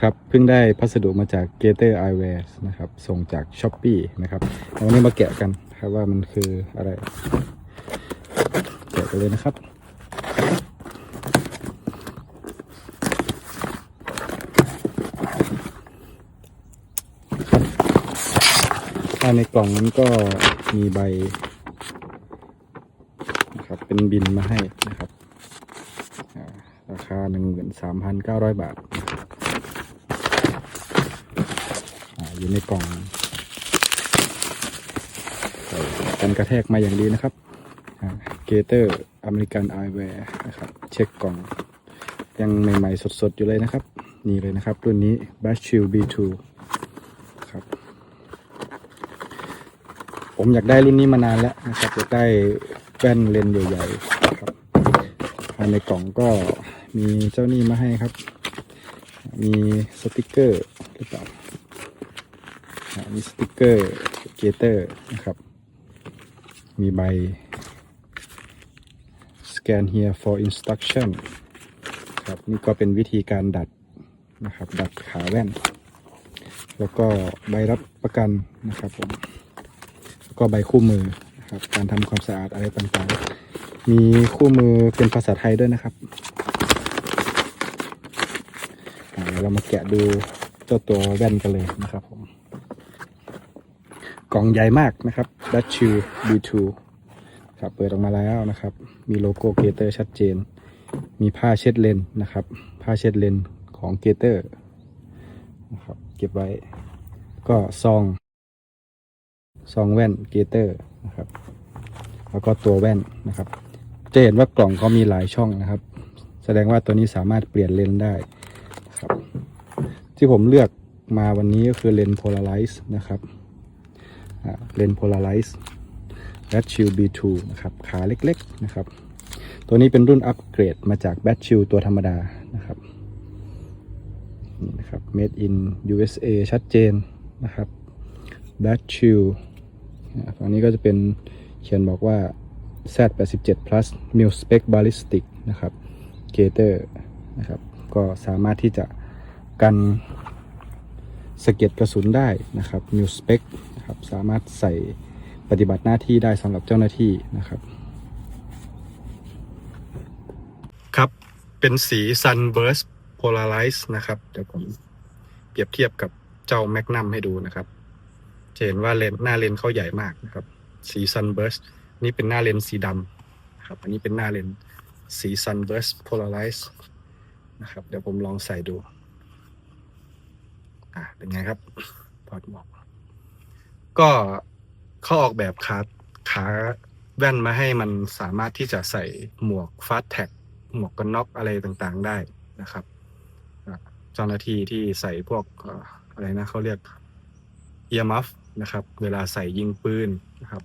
ครับเพิ่งได้พัสดุมาจาก Gator Eyewear นะครับ ส่งจาก s h อ p e e นะครับเอาวันนี้มาแกะกันครับว่ามันคืออะไร แกะกันเลยนะครับภายในกล่องนั้นก็มีใบนะครับเป็นบินมาให้นะครับอ่าราคา 13,900 บาท อยู่ในกล่องกันกระแทกมาอย่างดีนะครับเกเตอร์อเมริกันไอแวร์นะครับ เช็คกล่องยังใหม่ ๆ สด ๆ อยู่เลยนะครับ นี่เลยนะครับ รุ่นนี้ b a s h i l B2 ครับ ผมอยากได้รุ่นนี้มานานแล้วนะครับอยากได้แว่นเลนใหญ่ๆครับภายในกล่องก็มีเจ้านี่มาให้ครับ มีสติกเกอร์หรือเปล่า มีสติกเกอร์เกเตอร์นะครับ มีใบ scan here for instruction ครับนี่ก็เป็นวิธีการดัดนะครับ ดัดขาแว่น แล้วก็ใบรับประกันนะครับผมแล้วก็ใบคู่มือนะครับการทำความสะอาดอะไรต่างๆ มีคู่มือเป็นภาษาไทยด้วยนะครับเดี๋ยวเรามาแกะดูเจ้าตัวแว่นกันเลยนะครับผม กล่องใหญ่มากนะครับดัชชิว B2 ครับเปิดออกมาแล้วนะครับ มีโลโก้เกเตอร์ชัดเจน มีผ้าเช็ดเลนนะครับ ผ้าเช็ดเลนของเกเตอร์นะครับเก็บไว้ก็ซองซองแว่นเกเตอร์นะครับแล้วก็ตัวแว่นนะครับ จะเห็นว่ากล่องเขามีหลายช่องนะครับ แสดงว่าตัวนี้สามารถเปลี่ยนเลนได้ครับ ที่ผมเลือกมาวันนี้ก็คือเลนโพลาไรซ์นะครับ เลนโพลาไรซ์แบทชิล B2 นะครับ ขาเล็กๆนะครับ ตัวนี้เป็นรุ่นอัปเกรดมาจากแบทชิลตัวธรรมดานะครับนี่นะครับ made in USA ชัดเจนนะครับแบทชิลฝั่งนี้ก็จะเป็นเขียนบอกว่า Z87 plus mil spec ballistic นะครับ Gator นะครับ ก็สามารถที่จะกัน สะเก็ดกระสุนได้นะครับ mil spec นะครับสามารถใส่ปฏิบัติหน้าที่ได้สำหรับเจ้าหน้าที่นะครับ ครับเป็นสี Sunburst Polarize นะครับเดี๋ยวผมเปรียบเทียบกับเจ้า Magnum ให้ดูนะครับ จะเห็นว่าเลนหน้าเลนเขาใหญ่มากนะครับ สี Sunburst นี่เป็นหน้าเลนสีดำนะครับอันนี้เป็นหน้าเลนสี Sunburst Polarize นะครับ เดี๋ยวผมลองใส่ดู อ่าเป็นไงครับถอดหมวกก็เขาออกแบบขาขาแว่นมาให้มันสามารถที่จะใส่หมวกฟาสแท็กหมวกกันน็อกอะไรต่างๆได้นะครับอ่าเจ้าหน้าที่ที่ใส่พวกอะไรนะเขาเรียกเอียมัฟนะครับ เวลาใส่ยิงปืนนะครับ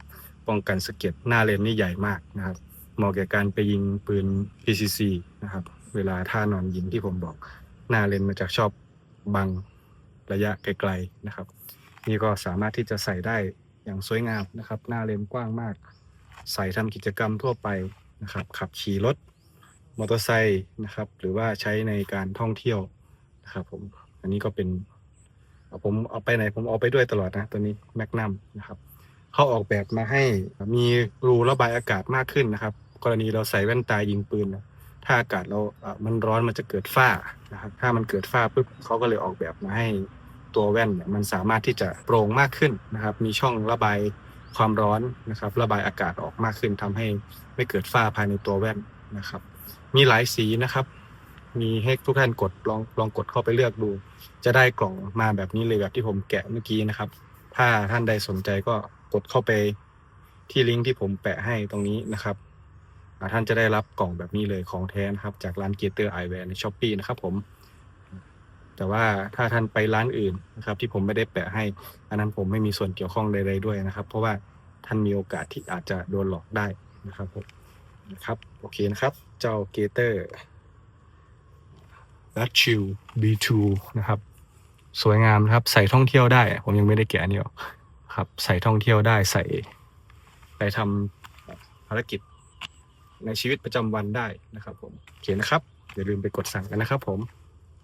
ป้องกันสะเก็ดหน้าเลนนี่ใหญ่มากนะครับเหมาะแก่การไปยิงปืน PCC นะครับ เวลาท่านอนยิงที่ผมบอก หน้าเลนมาจากชอบบัง ระยะไกลๆนะครับ นี่ก็สามารถที่จะใส่ได้อย่างสวยงามนะครับ หน้าเลนกว้างมาก ใส่ทำกิจกรรมทั่วไปนะครับ ขับขี่รถมอเตอร์ไซค์นะครับ หรือว่าใช้ในการท่องเที่ยวนะครับผมอันนี้ก็เป็นผมเอาไปไหนผมเอาไปด้วยตลอดนะตัวนี้แมกนัมนะครับเขาออกแบบมาให้มีรูระบายอากาศมากขึ้นนะครับ กรณีเราใส่แว่นตายิงปืนนะ ถ้าอากาศเรามันร้อนมันจะเกิดฝ้านะครับถ้ามันเกิดฝ้าปุ๊บเขาก็เลยออกแบบมาให้ตัวแว่นเนี่ยมันสามารถที่จะโปร่งมากขึ้นนะครับ มีช่องระบายความร้อนนะครับ ระบายอากาศออกมากขึ้นทำให้ไม่เกิดฝ้าภายในตัวแว่นนะครับ มีหลายสีนะครับ มีให้ทุกท่านกดลองลองกดเข้าไปเลือกดู จะได้กล่องมาแบบนี้เลยแบบที่ผมแกะเมื่อกี้นะครับ ถ้าท่านใดสนใจก็กดเข้าไปที่ลิงก์ที่ผมแปะให้ตรงนี้นะครับ ท่านจะได้รับกล่องแบบนี้เลยของแท้นะครับ จากร้านเกเตอร์ไอแวร์ในช้อปปีนะครับผม แต่ว่าถ้าท่านไปร้านอื่นนะครับ ที่ผมไม่ได้แปะให้ อันนั้นผมไม่มีส่วนเกี่ยวข้องใดๆด้วยนะครับ เพราะว่าท่านมีโอกาสที่อาจจะโดนหลอกได้นะครับผมนะครับโอเคนะครับ เจ้าเกเตอร์ดัชชิล B2 นะครับ สวยงามนะครับ ใส่ท่องเที่ยวได้ ผมยังไม่ได้แกะนนี่หรอกครับ ใส่ท่องเที่ยวได้ใส่ไปทำภารกิจ ในชีวิตประจำวันได้นะครับผมเขียนนะครับ อย่าลืมไปกดสั่งกันนะครับผม